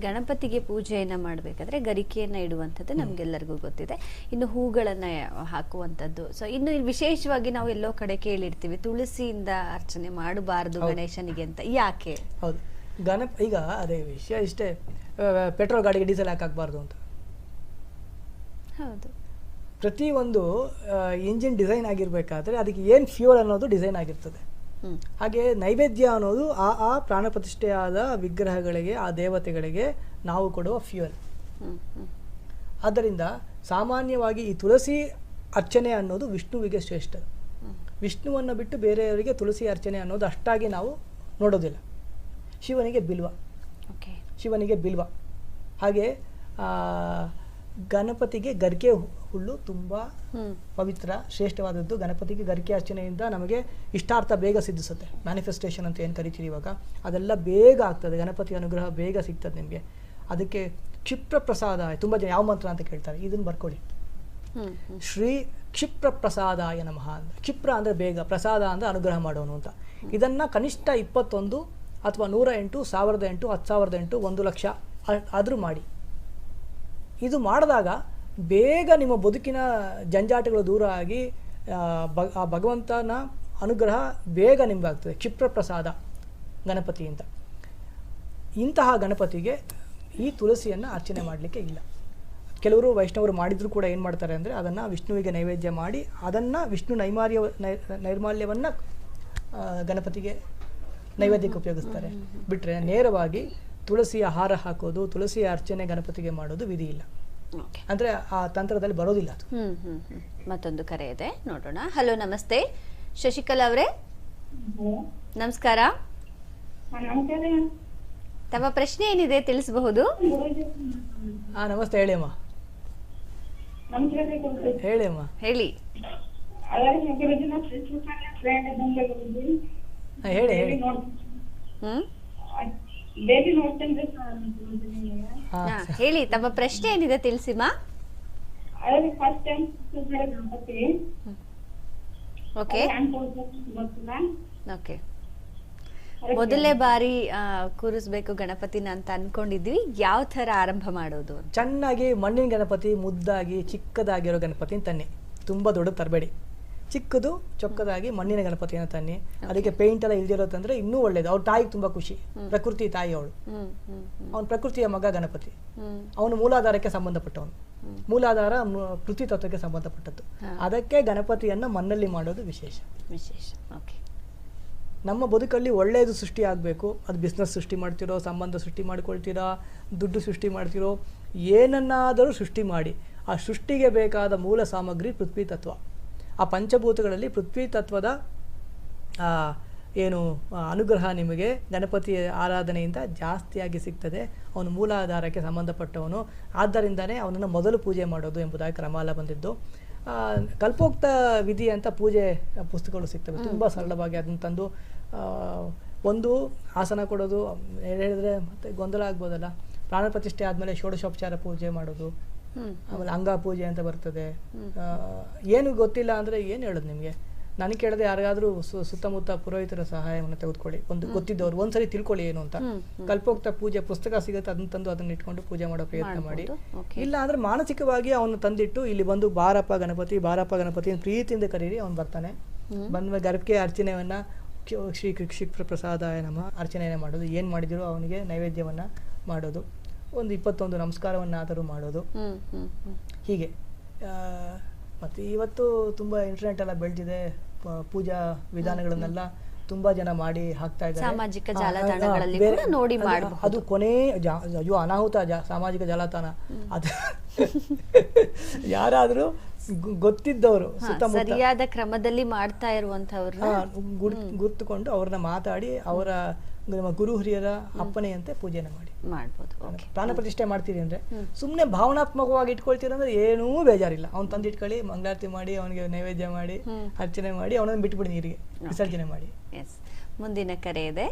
ಗಣಪತಿಗೆ ಪೂಜೆಯನ್ನ ಮಾಡಬೇಕಾದ್ರೆ ಗರಿಕೆಯನ್ನ ಇಡುವಂಥದ್ದು ನಮ್ಗೆಲ್ಲರಿಗೂ ಗೊತ್ತಿದೆ. ಇನ್ನು ಹೂಗಳನ್ನ ಹಾಕುವಂಥದ್ದು. ಸೊ ಇನ್ನು ವಿಶೇಷವಾಗಿ ನಾವು ಎಲ್ಲೋ ಕಡೆ ಕೇಳಿರ್ತೀವಿ ತುಳಸಿಯಿಂದ ಅರ್ಚನೆ ಮಾಡಬಾರದು ಗಣೇಶನಿಗೆ ಅಂತ. ಯಾಕೆ? ಹೌದು. ಗಣಪ ಈಗ ಅದೇ ವಿಷಯ ಇಷ್ಟೇ. ಪೆಟ್ರೋಲ್ ಗಾಡಿಗೆ ಡೀಸೆಲ್ ಹಾಕಬಾರ್ದು ಅಂತ. ಹೌದು. ಪ್ರತಿಯೊಂದು ಇಂಜಿನ್ ಡಿಸೈನ್ ಆಗಿರಬೇಕಾದ್ರೆ ಅದಕ್ಕೆ ಏನು ಫ್ಯೂಲ್ ಅನ್ನೋದು ಡಿಸೈನ್ ಆಗಿರ್ತದೆ. ಹಾಗೆ ನೈವೇದ್ಯ ಅನ್ನೋದು ಆ ಆ ಪ್ರಾಣ ಪ್ರತಿಷ್ಠೆಯಾದ ವಿಗ್ರಹಗಳಿಗೆ ಆ ದೇವತೆಗಳಿಗೆ ನಾವು ಕೊಡುವ ಫ್ಯೂಯಲ್ ಆದ್ದರಿಂದ ಸಾಮಾನ್ಯವಾಗಿ ಈ ತುಳಸಿ ಅರ್ಚನೆ ಅನ್ನೋದು ವಿಷ್ಣುವಿಗೆ ಶ್ರೇಷ್ಠ. ವಿಷ್ಣುವನ್ನು ಬಿಟ್ಟು ಬೇರೆಯವರಿಗೆ ತುಳಸಿ ಅರ್ಚನೆ ಅನ್ನೋದು ಅಷ್ಟಾಗಿ ನಾವು ನೋಡೋದಿಲ್ಲ. ಶಿವನಿಗೆ ಬಿಲ್ವ. ಓಕೆ ಶಿವನಿಗೆ ಬಿಲ್ವ. ಹಾಗೆ ಗಣಪತಿಗೆ ಗರ್ಕೆ ಹುಲ್ಲು ತುಂಬ ಪವಿತ್ರ ಶ್ರೇಷ್ಠವಾದದ್ದು. ಗಣಪತಿಗೆ ಗರ್ಕೆ ಅರ್ಚನೆಯಿಂದ ನಮಗೆ ಇಷ್ಟಾರ್ಥ ಬೇಗ ಸಿದ್ಧಿಸುತ್ತೆ. ಮ್ಯಾನಿಫೆಸ್ಟೇಷನ್ ಅಂತ ಏನು ಕರಿತೀರಿ ಇವಾಗ? ಅದೆಲ್ಲ ಬೇಗ ಆಗ್ತದೆ. ಗಣಪತಿ ಅನುಗ್ರಹ ಬೇಗ ಸಿಗ್ತದೆ ನಿಮಗೆ. ಅದಕ್ಕೆ ಕ್ಷಿಪ್ರ ಪ್ರಸಾದ ತುಂಬ ಜನ ಯಾವ ಮಂತ್ರ ಅಂತ ಕೇಳ್ತಾರೆ. ಇದನ್ನು ಬರ್ಕೊಳ್ಳಿ ಶ್ರೀ ಕ್ಷಿಪ್ರ ಪ್ರಸಾದಾಯ ನಮಃ ಅಂತ. ಕ್ಷಿಪ್ರ ಅಂದರೆ ಬೇಗ ಪ್ರಸಾದ ಅಂದರೆ ಅನುಗ್ರಹ ಮಾಡೋನು ಅಂತ. ಇದನ್ನು ಕನಿಷ್ಠ ಇಪ್ಪತ್ತೊಂದು ಅಥವಾ ನೂರ ಎಂಟು ಸಾವಿರದ ಎಂಟು ಹತ್ತು ಸಾವಿರದ ಎಂಟು ಒಂದು ಲಕ್ಷ ಆದರೂ ಮಾಡಿ. ಇದು ಮಾಡಿದಾಗ ಬೇಗ ನಿಮ್ಮ ಬದುಕಿನ ಜಂಜಾಟಗಳು ದೂರ ಆಗಿ ಆ, ಆ ಭಗವಂತನ ಅನುಗ್ರಹ ಬೇಗ ನಿಮಗಾಗ್ತದೆ. ಕ್ಷಿಪ್ರಪ್ರಸಾದ ಗಣಪತಿ ಅಂತ. ಇಂತಹ ಗಣಪತಿಗೆ ಈ ತುಳಸಿಯನ್ನು ಅರ್ಚನೆ ಮಾಡಲಿಕ್ಕೆ ಇಲ್ಲ. ಕೆಲವರು ವೈಷ್ಣವರು ಮಾಡಿದರೂ ಕೂಡ ಏನು ಮಾಡ್ತಾರೆ ಅಂದರೆ ಅದನ್ನು ವಿಷ್ಣುವಿಗೆ ನೈವೇದ್ಯ ಮಾಡಿ ಅದನ್ನು ವಿಷ್ಣು ನೈಮಾರ್ಯ ನೈ- ನೈರ್ಮಾಲ್ಯವನ್ನು ಗಣಪತಿಗೆ ನೈವೇದ್ಯಕ್ಕೆ ಉಪಯೋಗಿಸ್ತಾರೆ. ಬಿಟ್ಟರೆ ನೇರವಾಗಿ ತುಳಸಿಯ ಹಾರ ಹಾಕೋದು ತುಳಸಿಯ ಅರ್ಚನೆ ಗಣಪತಿಗೆ ಮಾಡೋದು ವಿಧಿ ಇಲ್ಲ. ಅಂದ್ರೆ ಅಂದರೆ ಆ ತಂತ್ರದಲ್ಲಿ ಬರೋದಿಲ್ಲ ಅದು. ಹ್ಮ್ ಹ್ಮ್ ಹ್ಮ್. ಮತ್ತೊಂದು ಕರೆ ಇದೆ ನೋಡೋಣ. ಹಲೋ ನಮಸ್ತೆ. ಶಶಿಕಲಾ ಅವರೇ. ನಮಸ್ಕಾರ. ತಮ್ಮ ಪ್ರಶ್ನೆ ಏನಿದೆ ತಿಳಿಸಬಹುದು? ಹಾ ನಮಸ್ತೆ ಹೇಳಿ ಅಮ್ಮ. ಹೇಳಿ ಅಮ್ಮ. ಹೇಳಿ. ಹೇಳಿ ಹ್ಮ್ ಡೈಲಿ ನೋಡ್ತೇನೆ ಗುರುಜಿ ನಿಮಗೆ ಹಾಂ ಹಾ, ಹೇಳಿ ತಮ್ಮ ಪ್ರಶ್ನೆ ಏನಿದೆ ತಿಳಿಸಿಮ್ಮ ಮೊದಲೇ ಫಸ್ಟ್ ಟೈಮ್ ಗಣಪತಿ. ಓಕೆ. ಹ್ಯಾಂಗ್ ಓಕೆ. ಮೊದಲನೇ ಬಾರಿ ಆ, ಕೂರಿಸ್ಬೇಕು ಗಣಪತಿನ ಅಂತ ಅನ್ಕೊಂಡಿದ್ವಿ. ಯಾವ ತರ ಆರಂಭ ಮಾಡೋದು ಚೆನ್ನಾಗಿ ಮಣ್ಣಿನ ಗಣಪತಿ ಮುದ್ದಾಗಿ ಚಿಕ್ಕದಾಗಿರೋ ಗಣಪತಿ ತನ್ನಿ ತುಂಬಾ ದೊಡ್ಡ ತರಬೇಡಿ. ಚಿಕ್ಕದು ಚೊಕ್ಕದಾಗಿ ಮಣ್ಣಿನ ಗಣಪತಿಯನ್ನು ತನ್ನಿ. ಅದಕ್ಕೆ ಪೇಂಟ್ ಎಲ್ಲ ಇಲ್ದಿರೋದಂದ್ರೆ ಇನ್ನೂ ಒಳ್ಳೇದು. ಅವ್ರ ತಾಯಿಗೆ ತುಂಬಾ ಖುಷಿ. ಪ್ರಕೃತಿ ತಾಯಿ ಅವಳು. ಅವನ ಪ್ರಕೃತಿಯ ಮಗ ಗಣಪತಿ. ಅವನು ಮೂಲಾಧಾರಕ್ಕೆ ಸಂಬಂಧಪಟ್ಟವನು. ಮೂಲಾಧಾರ ಕೃತಿ ಪೃಥ್ವಿ ತತ್ವಕ್ಕೆ ಸಂಬಂಧಪಟ್ಟದ್ದು. ಅದಕ್ಕೆ ಗಣಪತಿಯನ್ನ ಮಣ್ಣಲ್ಲಿ ಮಾಡೋದು ವಿಶೇಷ. ವಿಶೇಷ. ಓಕೆ ನಮ್ಮ ಬದುಕಲ್ಲಿ ಒಳ್ಳೆಯದು ಸೃಷ್ಟಿ ಆಗಬೇಕು. ಅದು ಬಿಸ್ನೆಸ್ ಸೃಷ್ಟಿ ಮಾಡ್ತಿರೋ ಸಂಬಂಧ ಸೃಷ್ಟಿ ಮಾಡ್ಕೊಳ್ತೀರಾ ದುಡ್ಡು ಸೃಷ್ಟಿ ಮಾಡ್ತಿರೋ ಏನನ್ನಾದರೂ ಸೃಷ್ಟಿ ಮಾಡಿ. ಆ ಸೃಷ್ಟಿಗೆ ಬೇಕಾದ ಮೂಲ ಸಾಮಗ್ರಿ ಪೃಥ್ವಿ ತತ್ವ. ಆ ಪಂಚಭೂತಗಳಲ್ಲಿ ಪೃಥ್ವಿ ತತ್ವದ ಆ, ಏನು ಅನುಗ್ರಹ ನಿಮಗೆ ಗಣಪತಿ ಆರಾಧನೆಯಿಂದ ಜಾಸ್ತಿಯಾಗಿ ಸಿಗ್ತದೆ. ಅವನು ಮೂಲಾಧಾರಕ್ಕೆ ಸಂಬಂಧಪಟ್ಟವನು. ಆದ್ದರಿಂದನೇ ಅವನನ್ನು ಮೊದಲು ಪೂಜೆ ಮಾಡೋದು ಎಂಬುದಾಗಿ ಕ್ರಮಾಲ ಬಂದಿದ್ದು. ಕಲ್ಪೋಕ್ತ ವಿಧಿ ಅಂತ ಪೂಜೆ ಪುಸ್ತಕಗಳು ಸಿಗ್ತವೆ. ತುಂಬ ಸರಳವಾಗಿ ಅದನ್ನು ತಂದು ಒಂದು ಆಸನ ಕೊಡೋದು ಹೇಳಿದ್ರೆ ಮತ್ತೆ ಗೊಂದಲ ಆಗ್ಬೋದಲ್ಲ. ಪ್ರಾಣ ಪ್ರತಿಷ್ಠೆ ಆದಮೇಲೆ ಷೋಡಶೋಪಚಾರ ಪೂಜೆ ಮಾಡೋದು. ಆಮೇಲೆ ಅಂಗ ಪೂಜೆ ಅಂತ ಬರ್ತದೆ. ಏನು ಗೊತ್ತಿಲ್ಲ ಅಂದ್ರೆ ಏನು ಹೇಳೋದು ನಿಮಗೆ? ನನಗೆ ಕೇಳದೆ ಯಾರಿಗಾದ್ರೂ ಸುತ್ತಮುತ್ತ ಪುರೋಹಿತರ ಸಹಾಯವನ್ನು ತೆಗೆದುಕೊಳ್ಳಿ. ಒಂದು ಗೊತ್ತಿದ್ದವ್ರು ಒಂದ್ಸರಿ ತಿಳ್ಕೊಳ್ಳಿ ಏನು ಅಂತ. ಕಲ್ಪೋಕ್ತ ಪೂಜೆ ಪುಸ್ತಕ ಸಿಗುತ್ತೆ ಅದನ್ನ ತಂದು ಅದನ್ನ ಇಟ್ಕೊಂಡು ಪೂಜೆ ಮಾಡೋ ಪ್ರಯತ್ನ ಮಾಡಿ. ಇಲ್ಲ ಅಂದ್ರೆ ಮಾನಸಿಕವಾಗಿ ಅವನು ತಂದಿಟ್ಟು ಇಲ್ಲಿ ಬಂದು ಬಾರಪ್ಪ ಗಣಪತಿ ಬಾರಪ್ಪ ಗಣಪತಿ ಪ್ರೀತಿಯಿಂದ ಕರೀರಿ ಅವ್ನು ಬರ್ತಾನೆ. ಬಂದ ಗರ್ಭಕ್ಕೆ ಅರ್ಚನೆಯನ್ನ ಶ್ರೀ ಕೃಷಿ ಪ್ರಸಾದ ನಮ ಅರ್ಚನೆಯನ್ನ ಮಾಡೋದು. ಏನು ಮಾಡಿದಿರೋ ಅವನಿಗೆ ನೈವೇದ್ಯವನ್ನ ಮಾಡೋದು. ಒಂದು ಇಪ್ಪತ್ತೊಂದು ನಮಸ್ಕಾರವನ್ನಾದರೂ ಮಾಡೋದು. ಹೀಗೆ. ಮತ್ತು ಇವತ್ತು ತುಂಬ ಇಂಟರ್ನೆಟ್ ಎಲ್ಲ ಬೆಳೆದಿದೆ. ಪೂಜಾ ವಿಧಾನಗಳನ್ನೆಲ್ಲ ತುಂಬಾ ಜನ ಮಾಡಿ ಹಾಕ್ತಾ ಇದ್ದಾರೆ. ಸಾಮಾಜಿಕ ಆ, ಆ, ಜಾಲತಾಣಗಳಲ್ಲಿ ಕೂಡ ನೋಡಿ ಅದು- ಮಾಡಬಹುದು. ಅದು ಕೊನೆ ಜಾ- ಅಯ್ಯೋ ಅನಾಹುತ ಸಾಮಾಜಿಕ ಜಾಲತಾಣ. ಅದು ಯಾರಾದರೂ ಗೊತ್ತಿದ್ದವರು ಸರಿಯಾದ ಕ್ರಮದಲ್ಲಿ ಮಾಡ್ತಾ ಇರುವಂತವ್ರನ್ನ ಗುರ್ತುಕೊಂಡು ಅವ್ರನ್ನ ಮಾತಾಡಿ ಅವರ ನಮ್ಮ ಗುರು ಹಿರಿಯರ ಅಪ್ಪನೆಯಂತೆ ಪೂಜೆನ ಮಾಡಿ. ಮಾಡ್ಬೋದು ಪ್ರಾಣ ಪ್ರತಿಷ್ಠೆ ಮಾಡ್ತೀರಿ ಅಂದ್ರೆ ಸುಮ್ಮನೆ ಭಾವನಾತ್ಮಕವಾಗಿ ಇಟ್ಕೊಳ್ತೀರ ಅಂದ್ರೆ ಏನೂ ಬೇಜಾರಿಲ್ಲ. ಅವ್ನು ತಂದು ಇಟ್ಕೊಳ್ಳಿ ಮಂಗಳಾರತಿ ಮಾಡಿ ಅವನಿಗೆ ನೈವೇದ್ಯ ಮಾಡಿ ಅರ್ಚನೆ ಮಾಡಿ ಅವನನ್ನು ಬಿಟ್ಬಿಡಿ ನೀರಿಗೆ ವಿಸರ್ಜನೆ ಮಾಡಿ. ಮುಂದಿನ ಕರೆ ಇದೆ.